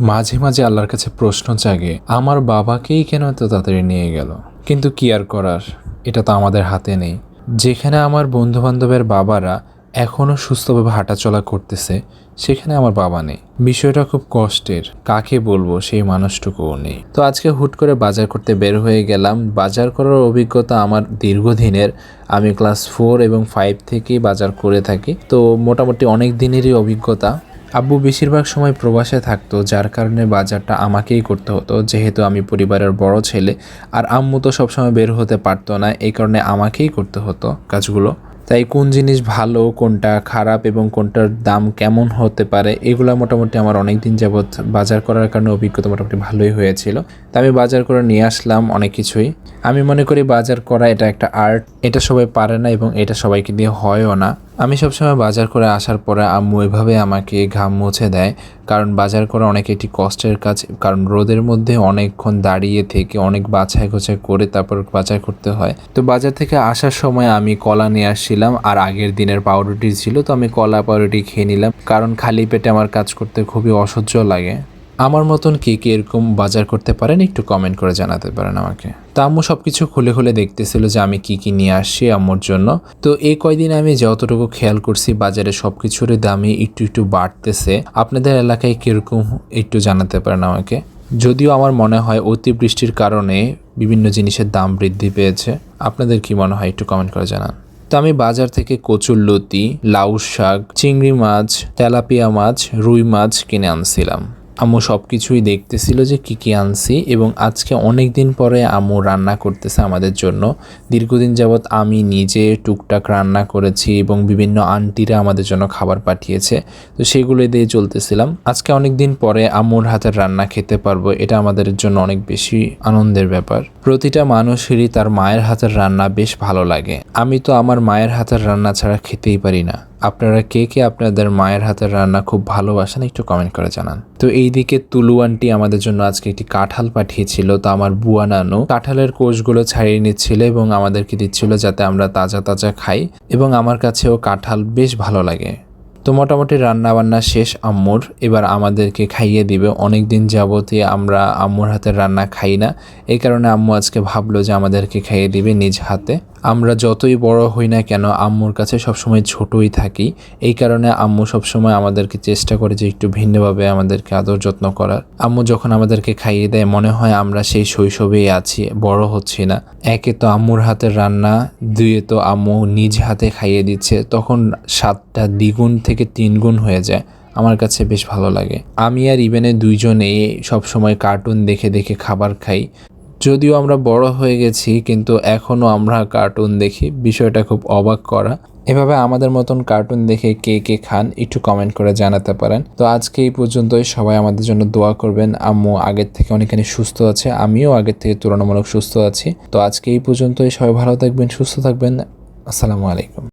মাঝে মাঝে আল্লাহর কাছে প্রশ্ন জাগে, আমার বাবাকেই কেন এত তাড়াতাড়ি নিয়ে গেল? কিন্তু কি আর করার? এটা তো আমাদের হাতে নেই। যেখানে আমার বন্ধুবান্ধবের বাবারা এখনও সুস্থভাবে হাঁটাচলা করতেছে, সেখানে আমার বাবা নেই। বিষয়টা খুব কষ্টের। কাকে বলব সেই মানুষটুকুও নেই। তো আজকে হুট করে বাজার করতে বের হয়ে গেলাম। বাজার করার অভিজ্ঞতা আমার দীর্ঘদিনের। আমি ক্লাস ফোর এবং ফাইভ থেকেই বাজার করে থাকি। তো মোটামুটি অনেক দিনেরই অভিজ্ঞতা। আব্বু বেশিরভাগ সময় প্রবাসে থাকতো, যার কারণে বাজারটা আমাকেই করতে হতো। যেহেতু আমি পরিবারের বড় ছেলে, আর আম্মু তো সবসময় বের হতে পারতো না, এই কারণে আমাকেই করতে হতো কাজগুলো। তাই কোন জিনিস ভালো, কোনটা খারাপ এবং কোনটার দাম কেমন হতে পারে, এগুলো মোটামুটি আমার অনেক দিন যাবৎ বাজার করার কারণে অভিজ্ঞতা মোটামুটি ভালোই হয়েছিল। তা আমি বাজার করে নিয়ে আসলাম অনেক কিছুই। আমি মনে করি বাজার করা এটা একটা আর্ট, এটা সবাই পারে না এবং এটা সবাইকে দিয়ে হয়ও না। আমি সবসময় বাজার করে আসার পরে আম্মু এভাবে আমাকে ঘাম মুছে দেয়, কারণ বাজার করা অনেক একটি কষ্টের কাজ, কারণ রোদের মধ্যে অনেকক্ষণ দাঁড়িয়ে থেকে অনেক বাছাই গোছাই করে তারপর বাজার করতে হয়। তো বাজার থেকে আসার সময় আমি কলা নিয়ে আসছিলাম, আর আগের দিনের পাউরুটি ছিল, তো আমি কলা পাউরুটি খেয়ে নিলাম, কারণ খালি পেটে আমার কাজ করতে খুবই অসহ্য লাগে। আমার মতন কে কে এরকম বাজার করতে পারেন একটু কমেন্ট করে জানাতে পারেন আমাকে। তা আম্মু সব কিছু খুলে খুলে দেখতেছিল যে আমি কি কি নিয়ে আসছি আম্মুর জন্য। তো এই কয়দিন আমি যতটুকু খেয়াল করছি বাজারে সব কিছুর দামই একটু একটু বাড়তেছে। আপনাদের এলাকায় কীরকম একটু জানাতে পারেন আমাকে। যদিও আমার মনে হয় অতিবৃষ্টির কারণে বিভিন্ন জিনিসের দাম বৃদ্ধি পেয়েছে। আপনাদের কি মনে হয় একটু কমেন্ট করে জানান। তো আমি বাজার থেকে কচুর লতি, লাউ শাক, চিংড়ি মাছ, তেলাপিয়া মাছ, রুই মাছ কিনে আনছিলাম। আম্মু সব কিছুই দেখতেছিল যে কি কি আনছি এবং আজকে অনেক দিন পরে আম্মু রান্না করতেছে আমাদের জন্য। দীর্ঘদিন যাবৎ আমি নিজে টুকটাক রান্না করেছি এবং বিভিন্ন আন্টিরা আমাদের জন্য খাবার পাঠিয়েছে। তো সেগুলো দিয়ে চলতেছিলাম। আজকে অনেক দিন পরে আম্মুর হাতের রান্না খেতে পারব, এটা আমাদের জন্য অনেক বেশি আনন্দের ব্যাপার। প্রতিটা মানুষেরই তার মায়ের হাতের রান্না বেশ ভালো লাগে। আমি তো আমার মায়ের হাতের রান্না ছাড়া খেতেই পারি না। আপনারা কে কে আপনাদের মায়ের হাতের রান্না খুব ভালোবাসেন একটু কমেন্ট করে জানান। তো এইদিকে তুলু আন্টি আমাদের জন্য আজকে একটি কাঁঠাল পাঠিয়েছিল, তো আমার বুয়া নানু কাঁঠালের কোষগুলো ছাড়িয়ে নিচ্ছিল এবং আমাদেরকে দিচ্ছিল যাতে আমরা তাজা তাজা খাই এবং আমার কাছেও কাঁঠাল বেশ ভালো লাগে। তো মোটামুটি রান্নাবান্না শেষ আম্মুর, এবার আমাদেরকে খাইয়ে দিবে। অনেক দিন যাবতীয় আমরা আম্মুর হাতের রান্না খাই না, এই কারণে আম্মু আজকে ভাবলো যে আমাদেরকে খাইয়ে দিবে নিজ হাতে। আমরা যতই বড় হই না কেন, আম্মুর কাছে সবসময় ছোটই থাকি। এই কারণে আম্মু সবসময় আমাদেরকে চেষ্টা করে যে একটু ভিন্নভাবে আমাদেরকে আদর যত্ন করার। আম্মু যখন আমাদেরকে খাইয়ে দেয়, মনে হয় আমরা সেই শৈশবেই আছি, বড় হচ্ছি না। একে তো আম্মুর হাতের রান্না, দুয়ে তো আম্মু নিজ হাতে খাইয়ে দিচ্ছে। তখন স্বাদটা দ্বিগুণ থেকে তিনগুণ হয়ে যায়। আমার কাছে বেশ ভালো লাগে। আমি আর ইভেনে দুইজনে সবসময় কার্টুন দেখে দেখে খাবার খাই। যদিও আমরা বড় হয়ে গেছি, কিন্তু এখনও আমরা কার্টুন দেখি। বিষয়টা খুব অবাক করা। এভাবে আমাদের মতন কার্টুন দেখে কে কে খান, একটু কমেন্ট করে জানাতে পারেন। তো আজকে এই পর্যন্তই। সবাই আমাদের জন্য দোয়া করবেন। আম্মু আগের থেকে অনেকখানি সুস্থ আছে, আমিও আগের থেকে তুলনামূলক সুস্থ আছি। তো আজকে এই পর্যন্তই। সবাই ভালো থাকবেন, সুস্থ থাকবেন। আসসালামু আলাইকুম।